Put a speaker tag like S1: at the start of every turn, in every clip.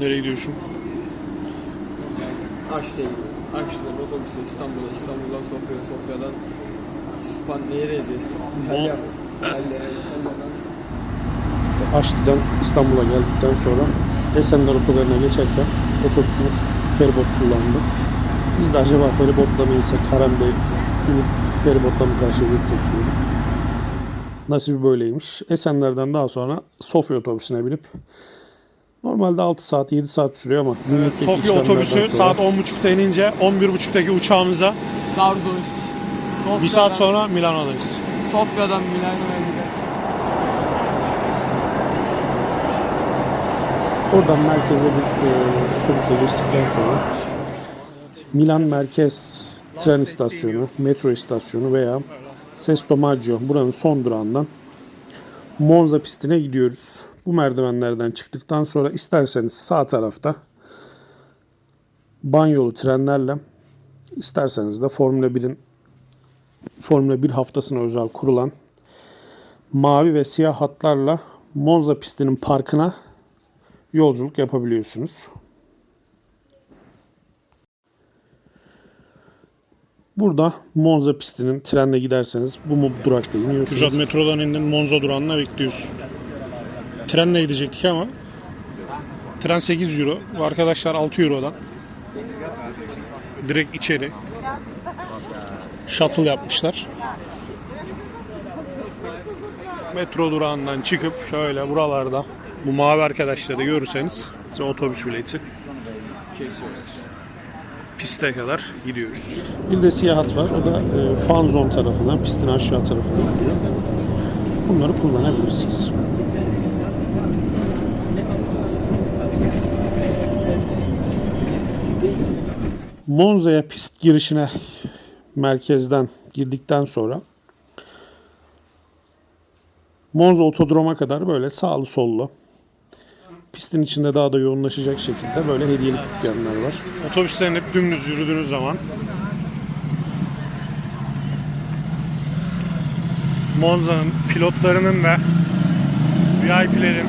S1: Nereye gidiyorsun?
S2: Aşçı'ya gidiyorum. Aşçı'dan otobüse İstanbul'a, İstanbul'dan Sofya'ya, Sofya'dan İspan nereydi? İtalya mı? İtalya, İtalya'dan
S1: Aşti'den İstanbul'a geldikten sonra Esenler otogarına geçerken otobüsümüz feribot kullandı. Biz de acaba feribotla mı insek, haremde inip feribotla mı karşıya geçsek diyorduk. Nasibi böyleymiş. Esenler'den daha sonra Sofya otobüsüne binip normalde 6 saat 7 saat sürüyor ama günlükteki
S3: Sofya otobüsü saat 10.30'da inince 11.30'daki uçağımıza
S2: Zarzor.
S3: bir saat sonra Milano'dayız.
S2: Sofya'dan Milano'ya gider.
S1: Oradan merkeze bir e, otobüsle geçtikten sonra Milan Merkez tren istasyonu, metro istasyonu veya Sesto Maggio buranın son durağından Monza pistine gidiyoruz. Bu merdivenlerden çıktıktan sonra isterseniz sağ tarafta banyolu trenlerle isterseniz de Formula 1'in Formula 1 haftasına özel kurulan mavi ve siyah hatlarla Monza pistinin parkına yolculuk yapabiliyorsunuz. Burada Monza pistinin trenle giderseniz bu mu- durakta iniyorsunuz.
S3: Kürşat metrodan indin Monza durağına bekliyorsun. Trenle gidecektik ama tren 8 euro. Bu arkadaşlar 6 eurodan. Direkt içeri. Shuttle yapmışlar. Metro durağından çıkıp şöyle buralarda bu mavi arkadaşları görürseniz size otobüs bileti piste kadar gidiyoruz.
S1: Bir de siyah hat var. O da e, fan zone tarafından, pistin aşağı tarafına gidiyor. Bunları kullanabilirsiniz. Monza'ya pist girişine merkezden girdikten sonra Monza otodroma kadar böyle sağlı sollu pistin içinde daha da yoğunlaşacak şekilde böyle hediyelik dükkanlar var.
S3: Otobüslerin hep dümdüz yürüdüğünüz zaman Monza'nın pilotlarının ve VIP'lerin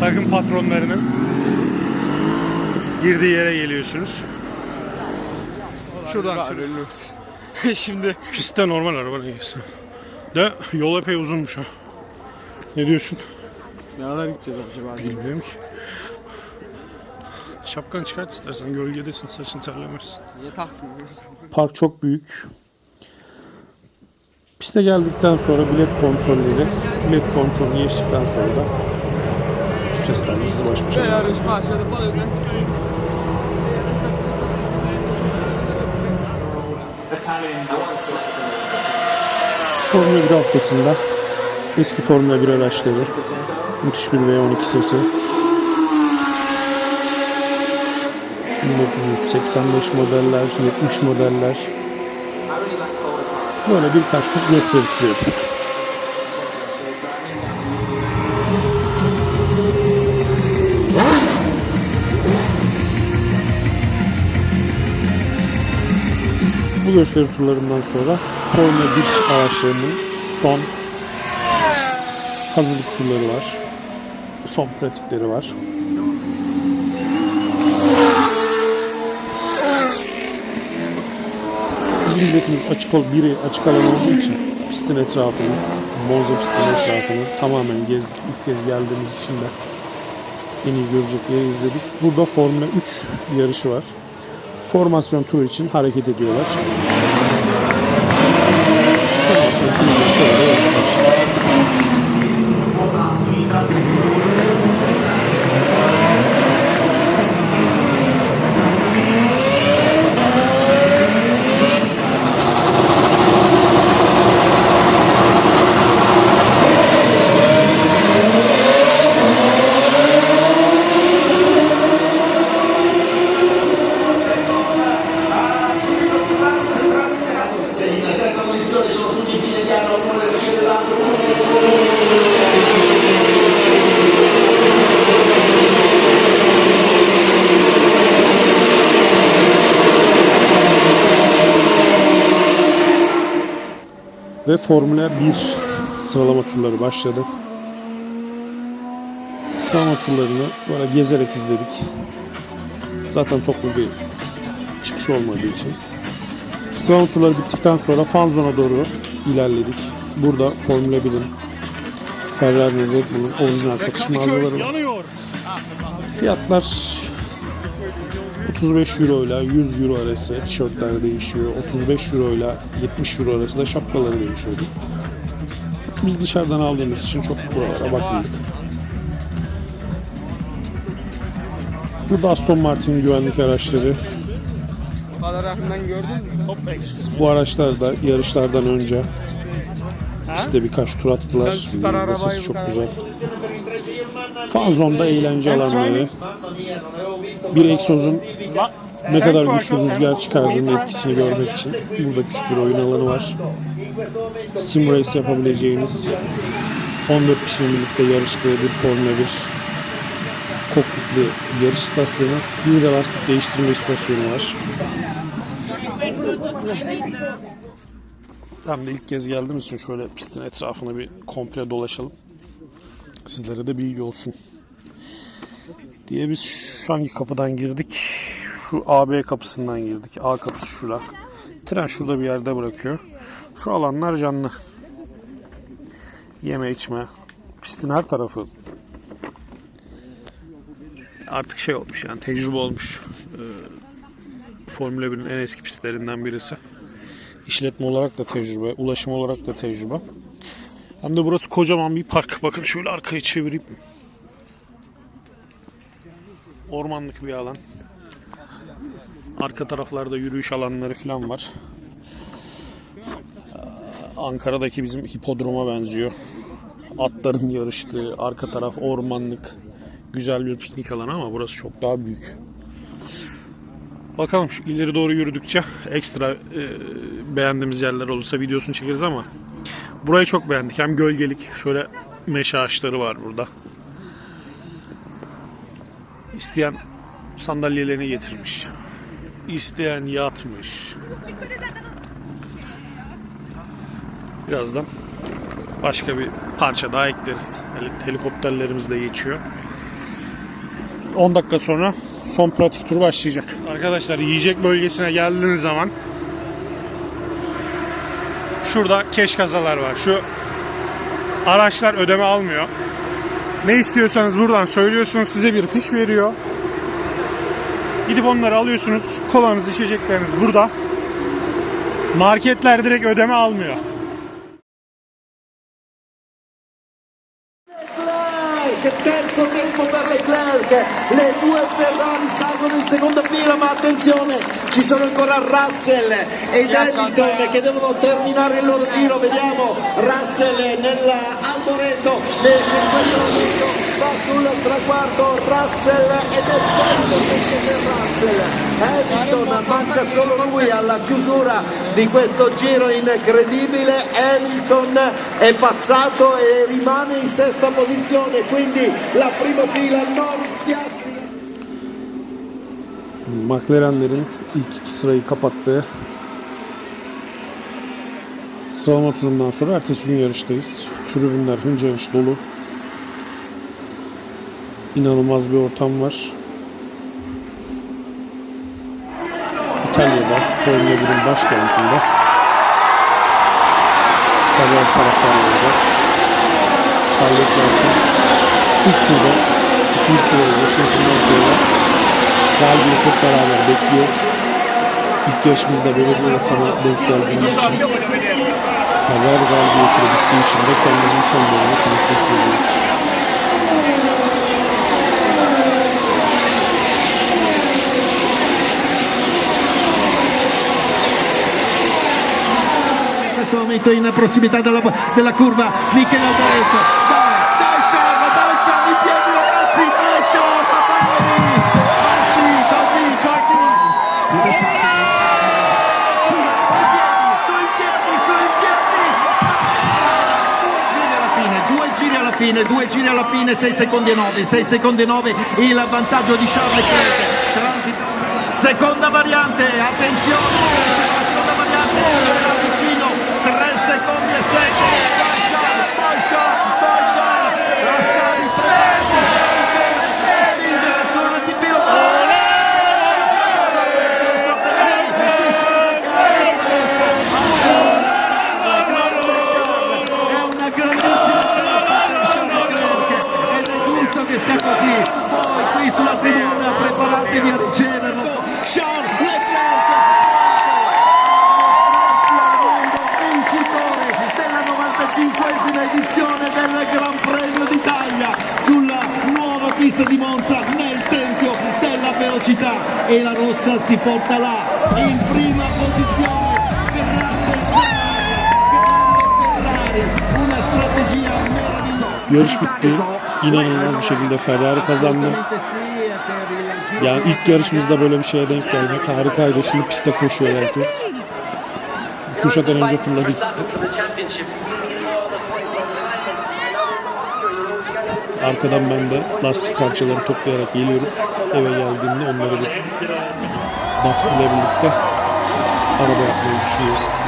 S3: takım patronlarının girdiği yere geliyorsunuz. Şuradan
S2: olsun. Şimdi
S3: pistte normal araba neyse. De yol epey uzunmuş ha. Ne diyorsun?
S2: ne kadar gideceğiz acaba?
S3: Bilmiyorum ki. Şapkanı çıkart istersen gölgedesin saçın terlemezsin.
S2: Niye takmıyoruz?
S1: Park çok büyük. Piste geldikten sonra bilet kontrolleri, bilet kontrolü geçtikten sonra da şu sesler bizi baş başa.
S2: Yarış başladı falan.
S1: Formula 1 haftasında eski Formula 1 araçları, müthiş bir V12 sesi. 1985 modeller, 70 modeller. Böyle birkaç tür gösterisi yapıyor. Gösteri turlarından sonra Formula 1 araçlarının son hazırlık turları var. Son pratikleri var. Bizim biletimiz açık ol, biri açık alan olduğu için pistin etrafını, Monza pistinin etrafını tamamen gezdik. İlk kez geldiğimiz için de en iyi görecek yeri izledik. Burada Formula 3 yarışı var. Formasyon turu için hareket ediyorlar. Ve Formula 1 sıralama turları başladı. Sıralama turlarını böyle gezerek izledik. Zaten toplu bir çıkış olmadığı için. Sıralama turları bittikten sonra fan zona doğru ilerledik. Burada Formula 1'in Ferrari ve Red Bull'un orijinal satış mağazaları var. Fiyatlar 35 euro ile 100 euro arası tişörtler değişiyor. 35 euro ile 70 euro arası da şapkaları değişiyordu. Biz dışarıdan aldığımız için çok buralara bakmadık. Burada Aston Martin güvenlik araçları.
S2: Bu?
S1: Bu araçlar da yarışlardan önce pistte birkaç tur attılar.
S2: Arabayı
S1: çok
S2: bu
S1: güzel. Fanzon'da eğlence alanları. Bir egzozun ne kadar güçlü rüzgar çıkardığının etkisini görmek için burada küçük bir oyun alanı var. Sim race yapabileceğiniz 14 kişinin birlikte yarıştığı bir Formula 1 kokpitli yarış istasyonu. Bir de lastik değiştirme istasyonu var. Ben de ilk kez geldiğim için şöyle pistin etrafına bir komple dolaşalım. Sizlere de bilgi olsun. Diye biz şu hangi kapıdan girdik? Şu AB kapısından girdik. A kapısı şura. Tren şurada bir yerde bırakıyor. Şu alanlar canlı. Yeme içme. Pistin her tarafı artık şey olmuş yani tecrübe olmuş. Ee, Formula 1'in en eski pistlerinden birisi. İşletme olarak da tecrübe, ulaşım olarak da tecrübe. Hem de burası kocaman bir park. Bakın şöyle arkayı çevireyim. Ormanlık bir alan. Arka taraflarda yürüyüş alanları falan var. Ee, Ankara'daki bizim hipodroma benziyor. Atların yarıştığı, arka taraf ormanlık. Güzel bir piknik alanı ama burası çok daha büyük. Bakalım ileri doğru yürüdükçe ekstra e, beğendiğimiz yerler olursa videosunu çekeriz ama burayı çok beğendik. Hem gölgelik şöyle meşe ağaçları var burada. İsteyen sandalyelerini getirmiş. İsteyen yatmış. Birazdan başka bir parça daha ekleriz. Heli- Helikopterlerimiz de geçiyor. 10 dakika sonra son pratik tur başlayacak. Arkadaşlar yiyecek bölgesine geldiğiniz zaman şurada keş kasalar var. Şu araçlar ödeme almıyor. Ne istiyorsanız buradan söylüyorsunuz size bir fiş veriyor. Gidip onları alıyorsunuz. Kolanız, içecekleriniz burada. Marketler direkt ödeme almıyor.
S4: Terzo tempo per Leclerc, le due Ferrari salgono in seconda fila, ma attenzione, ci sono ancora Russell ed Hamilton che devono terminare il loro giro, vediamo Russell nell'Alboreto, ne esce in questo momento, va sul traguardo Russell ed è terzo tempo per Russell, Hamilton manca solo lui alla chiusura di questo giro incredibile, Hamilton è passato e rimane in sesta posizione, quindi la prima fila Norris Piastri.
S1: McLaren'lerin ilk iki sırayı kapattığı sıralama turundan sonra ertesi gün yarıştayız. Tribünler hınca hınç dolu. İnanılmaz bir ortam var. İtalya'da Formula 1'in başkentinde Ferrari taraftarları da Charles Leclerc'in ilk turda ikinci sıraya geçmesinden sonra galibiyet hep beraber bekliyor. İlk yarışımızda böyle bir ortama denk geldiğimiz için Ferrari galibiyeti bittiği için reklamların son bölümü şunu sesleniyoruz.
S4: questo momento in prossimità della, della curva Michele Alvarezzo Fine, due giri alla fine, 6 secondi e 9, 6 secondi e 9 il vantaggio di Charles Leclerc. Seconda variante, attenzione, seconda variante. 95esima edizione del Gran Premio d'Italia sulla nuova pista di Monza nel tempio della velocità e la rossa si porta là in prima posizione. Grande Ferrari, grande Ferrari, una strategia meravigliosa.
S3: Yarış bitti. İnanılmaz bir şekilde Ferrari kazandı. Yani ilk yarışımızda böyle bir şeye denk gelmek harikaydı. Şimdi pistte koşuyor herkes. Kuşadan önce fırladı Arkadan ben de lastik parçaları toplayarak geliyorum. Eve geldiğimde onları bir baskıyla birlikte araba yapmayı düşünüyorum.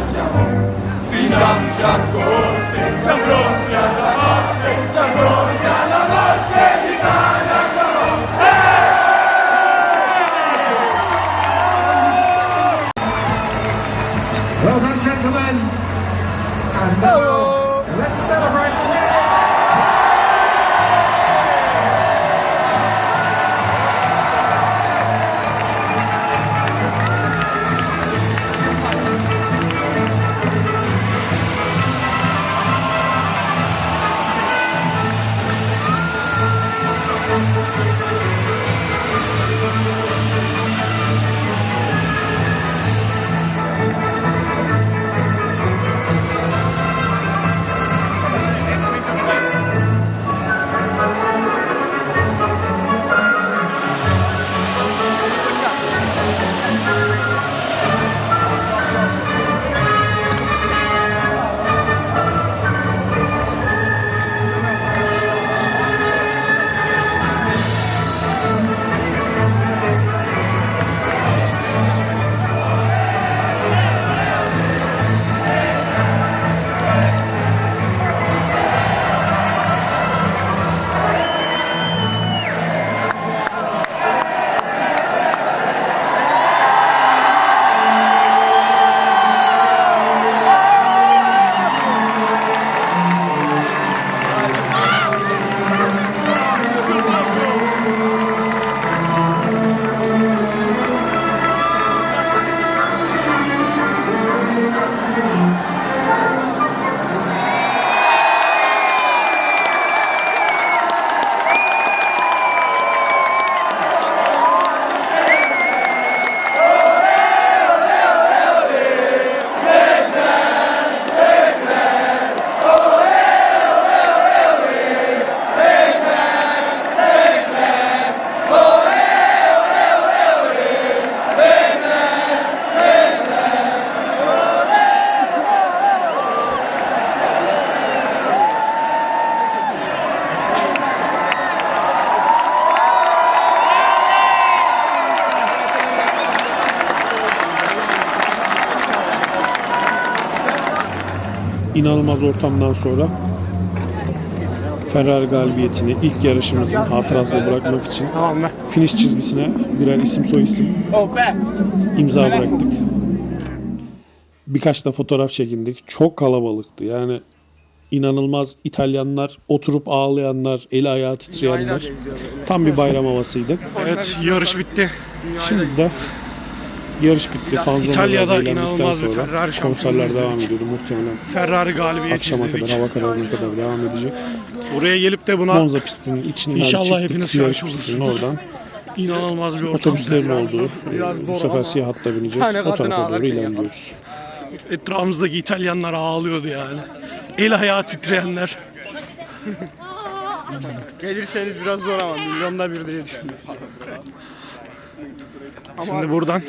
S5: Finlandia, Finlandia, go!
S1: İnanılmaz ortamdan sonra Ferrari galibiyetini ilk yarışımızın hatırasına bırakmak için finish çizgisine birer isim soy isim imza bıraktık. Birkaç da fotoğraf çekindik. Çok kalabalıktı. Yani inanılmaz İtalyanlar, oturup ağlayanlar, eli ayağı titreyenler. Tam bir bayram havasıydı.
S3: Evet yarış bitti.
S1: Şimdi de yarış bitti. Fanzonlar
S3: İtalya'da inanılmaz bir Ferrari
S1: konserler devam ediyordu muhtemelen.
S3: Ferrari galibiyeti
S1: Akşama
S3: izledik.
S1: kadar, hava kararına kadar devam edecek.
S3: Buraya gelip de buna
S1: Monza pistinin içinden
S3: İnşallah
S1: çıktık.
S3: hepiniz
S1: yarış pistinin oradan.
S3: inanılmaz bir ortam.
S1: Otobüslerin olduğu, bu sefer siyah hatta bineceğiz.
S2: Hani
S1: O tarafa doğru ilerliyoruz.
S3: Etrafımızdaki İtalyanlar ağlıyordu yani. El ayağı titreyenler.
S2: Gelirseniz biraz zor ama milyonda bir diye falan.
S3: Şimdi buradan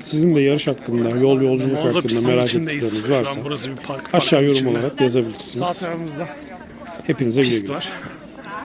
S1: Sizin de yarış hakkında, yol yolculuk
S3: Monza
S1: hakkında merak ettikleriniz varsa
S3: burası bir park.
S1: aşağı yorum
S3: içinde.
S1: olarak yazabilirsiniz.
S3: Sağ tarafımızda
S1: Hepinize güle güle.
S3: var.